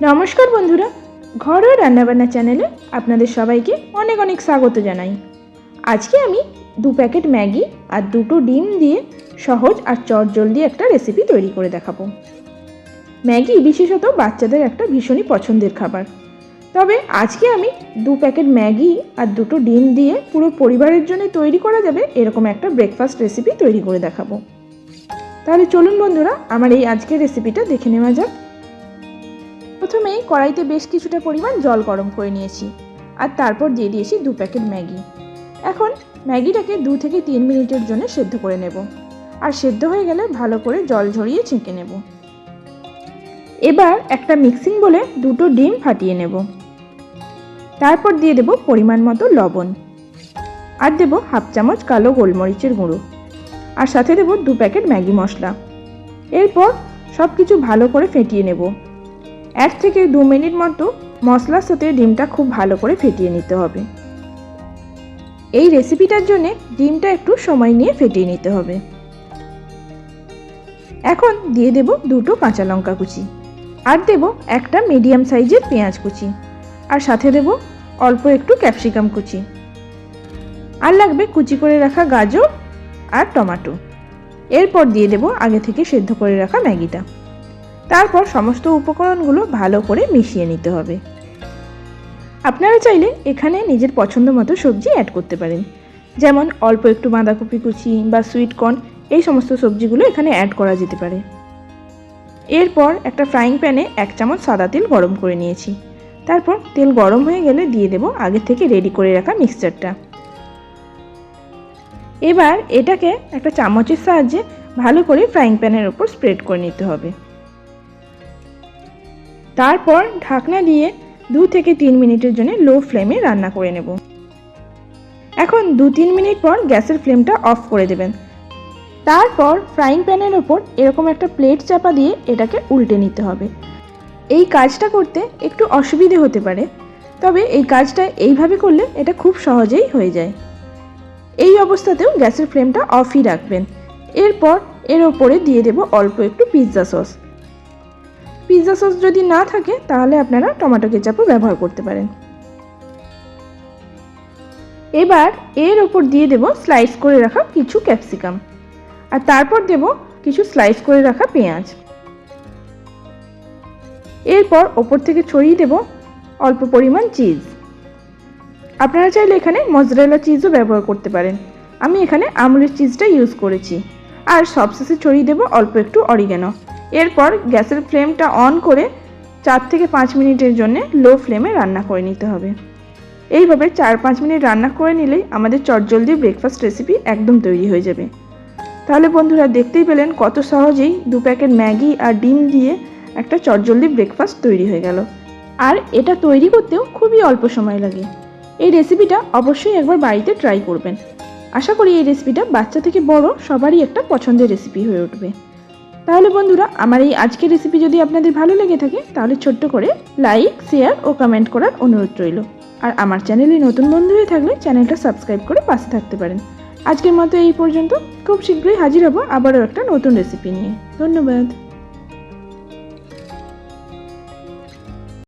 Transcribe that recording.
নমস্কার বন্ধুরা, ঘরোয়া রান্নাবান্না চ্যানেলে আপনাদের সবাইকে অনেক অনেক স্বাগত জানাই। আজকে আমি দু প্যাকেট ম্যাগি আর দুটো ডিম দিয়ে সহজ আর চটজলদি একটা রেসিপি তৈরি করে দেখাবো। ম্যাগি বিশেষত বাচ্চাদের একটা ভীষণই পছন্দের খাবার। তবে আজকে আমি দু প্যাকেট ম্যাগি আর দুটো ডিম দিয়ে পুরো পরিবারের জন্য তৈরি করা যাবে এরকম একটা ব্রেকফাস্ট রেসিপি তৈরি করে দেখাবো। তাহলে চলুন বন্ধুরা, আমার এই আজকের রেসিপিটা দেখে নেওয়া যাক। প্রথমেই কড়াইতে বেশ কিছুটা পরিমাণ জল গরম করে নিয়েছি আর তারপর দিয়ে দিয়েছি দু প্যাকেট ম্যাগি। এখন ম্যাগিটাকে দু থেকে তিন মিনিটের জন্য সেদ্ধ করে নেব আর সেদ্ধ হয়ে গেলে ভালো করে জল ঝরিয়ে ছেঁকে নেব। এবার একটা মিক্সিং বলে দুটো ডিম ফাটিয়ে নেব। তারপর দিয়ে দেব পরিমাণ মতো লবণ। আর দেব হাফ চামচ কালো গোলমরিচের গুঁড়ো। আর সাথে দেব দু প্যাকেট ম্যাগি মশলা। এরপর সব কিছু ভালো করে ফেটিয়ে নেব। এক থেকে দু মিনিট মতো মশলার সাথে ডিমটা খুব ভালো করে ফেটিয়ে নিতে হবে। এই রেসিপিটার জন্য ডিমটা একটু সময় নিয়ে ফেটিয়ে নিতে হবে। এখন দিয়ে দেব দুটো কাঁচা লঙ্কা কুচি, আর দেব একটা মিডিয়াম সাইজের পেঁয়াজ কুচি, আর সাথে দেব অল্প একটু ক্যাপসিকাম কুচি। আর লাগবে কুচি করে রাখা গাজর আর টমাটো। এরপর দিয়ে দেব আগে থেকে সেদ্ধ করে রাখা ম্যাগিটা। তারপর সমস্ত উপকরণগুলো ভালো করে মিশিয়ে নিতে হবে। আপনারা চাইলে এখানে নিজের পছন্দ মতো সবজি অ্যাড করতে পারেন। যেমন অল্প একটু বাঁধাকপি কুচি বা সুইট কর্ন এই সমস্ত সবজিগুলো এখানে অ্যাড করা যেতে পারে। এরপর একটা ফ্রাইং প্যানে এক চামচ সাদা তেল গরম করে নিয়েছি। তারপর তেল গরম হয়ে গেলে দিয়ে দেব আগে থেকে রেডি করে রাখা মিক্সচারটা এবার এটাকে একটা চামচের সাহায্যে ভালো করে ফ্রাইং প্যানের ওপর স্প্রেড করে নিতে হবে। তারপর ঢাকনা দিয়ে দু থেকে তিন মিনিটের জন্য লো ফ্লেমে রান্না করে নেব। এখন দু তিন মিনিট পর গ্যাসের ফ্লেমটা অফ করে দেবেন। তারপর ফ্রাইং প্যানের ওপর এরকম একটা প্লেট চাপা দিয়ে এটাকে উল্টে নিতে হবে। এই কাজটা করতে একটু অসুবিধে হতে পারে, তবে এই কাজটা এইভাবে করলে এটা খুব সহজেই হয়ে যায়। এই অবস্থাতেও গ্যাসের ফ্লেমটা অফই রাখবেন। এরপর এর ওপরে দিয়ে দেব অল্প একটু পিৎজা সস। পিৎজা সস যদি না থাকে, তাহলে আপনারা টমেটো কেচাপও ব্যবহার করতে পারেন। এবার এর ওপর দিয়ে দেব স্লাইস করে রাখা কিছু ক্যাপসিকাম আর তারপর দেব কিছু স্লাইস করে রাখা পেঁয়াজ। এরপর ওপর থেকে ছড়িয়ে দেব অল্প পরিমাণ চিজ আপনারা চাইলে এখানে মজরেলা চিজও ব্যবহার করতে পারেন। আমি এখানে আমুলের চিজটা ইউজ করেছি। আর সবশেষে ছড়িয়ে দেব অল্প একটু অরিগ্যানো এরপর গ্যাসের ফ্লেমটা অন করে চার থেকে পাঁচ মিনিটের জন্য লো ফ্লেমে রান্না করে নিতে হবে। এইভাবে চার পাঁচ মিনিট রান্না করে নিলেই আমাদের চটজলদি ব্রেকফাস্ট রেসিপি একদম তৈরি হয়ে যাবে। তাহলে বন্ধুরা দেখতেই পেলেন কত সহজেই দু প্যাকেট ম্যাগি আর ডিম দিয়ে একটা চটজলদি ব্রেকফাস্ট তৈরি হয়ে গেল। আর এটা তৈরি করতেও খুবই অল্প সময় লাগে। এই রেসিপিটা অবশ্যই একবার বাড়িতে ট্রাই করবেন। আশা করি এই রেসিপিটা বাচ্চা থেকে বড় সবারই একটা পছন্দের রেসিপি হয়ে উঠবে। তাহলে বন্ধুরা, আমার এই আজকের রেসিপি যদি আপনাদের ভালো লেগে থাকে, তাহলে ছোট্ট করে লাইক শেয়ার ও কমেন্ট করার অনুরোধ রইল। আর আমার চ্যানেলে নতুন বন্ধু হয়ে থাকলে চ্যানেলটা সাবস্ক্রাইব করে পাশে থাকতে পারেন। আজকের মতো এই পর্যন্ত। খুব শীঘ্রই হাজির হব আবারও একটা নতুন রেসিপি নিয়ে। ধন্যবাদ।